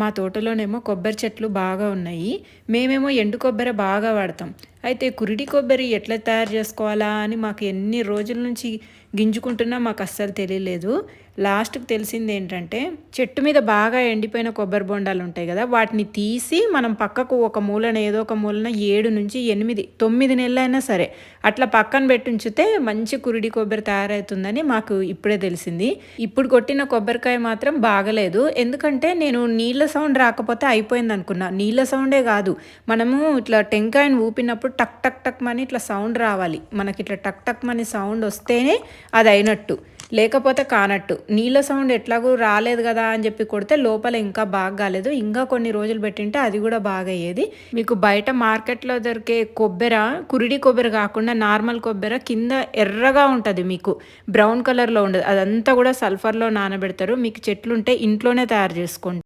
మా తోటలోనేమో కొబ్బరి చెట్లు బాగా ఉన్నాయి. మేమేమో ఎండు కొబ్బరి బాగా వాడతాం. అయితే కురిడి కొబ్బరి ఎట్లా తయారు చేసుకోవాలా అని మాకు ఎన్ని రోజుల నుంచి గింజుకుంటున్నా మాకు అస్సలు తెలియలేదు. లాస్ట్కి తెలిసింది ఏంటంటే చెట్టు మీద బాగా ఎండిపోయిన కొబ్బరి బొండాలు ఉంటాయి కదా వాటిని తీసి మనం పక్కకు ఒక మూలన ఏదో ఒక మూలన ఏడు నుంచి ఎనిమిది తొమ్మిది నెలలైనా సరే అట్లా పక్కన పెట్టి ఉంచితే మంచి కురిడి కొబ్బరి తయారవుతుందని మాకు ఇప్పుడే తెలిసింది. ఇప్పుడు కొట్టిన కొబ్బరికాయ మాత్రం బాగలేదు. ఎందుకంటే నేను నీళ్ళ సౌండ్ రాకపోతే అయిపోయింది అనుకున్నా నీళ్ళ సౌండే కాదు. మనము ఇట్లా టెంకాయని ఊపినప్పుడు టక్ టక్ టక్ మని ఇట్లా సౌండ్ రావాలి. మనకి ఇట్లా టక్ టక్ మని సౌండ్ వస్తేనే అది అయినట్టు లేకపోతే కానట్టు. నీళ్ళ సౌండ్ ఎట్లాగూ రాలేదు కదా అని చెప్పి కొడితే లోపల ఇంకా బాగా కాలేదు ఇంకా కొన్ని రోజులు పెట్టింటే అది కూడా బాగా అయ్యేది. మీకు బయట మార్కెట్లో దొరికే కొబ్బరి కురిడి కొబ్బరి కాకుండా నార్మల్ కొబ్బరి కింద ఎర్రగా ఉంటుంది మీకు. బ్రౌన్ కలర్లో ఉండదు. అదంతా కూడా సల్ఫర్లో నానబెడతారు. మీకు చెట్లుంటే ఇంట్లోనే తయారు చేసుకోండి.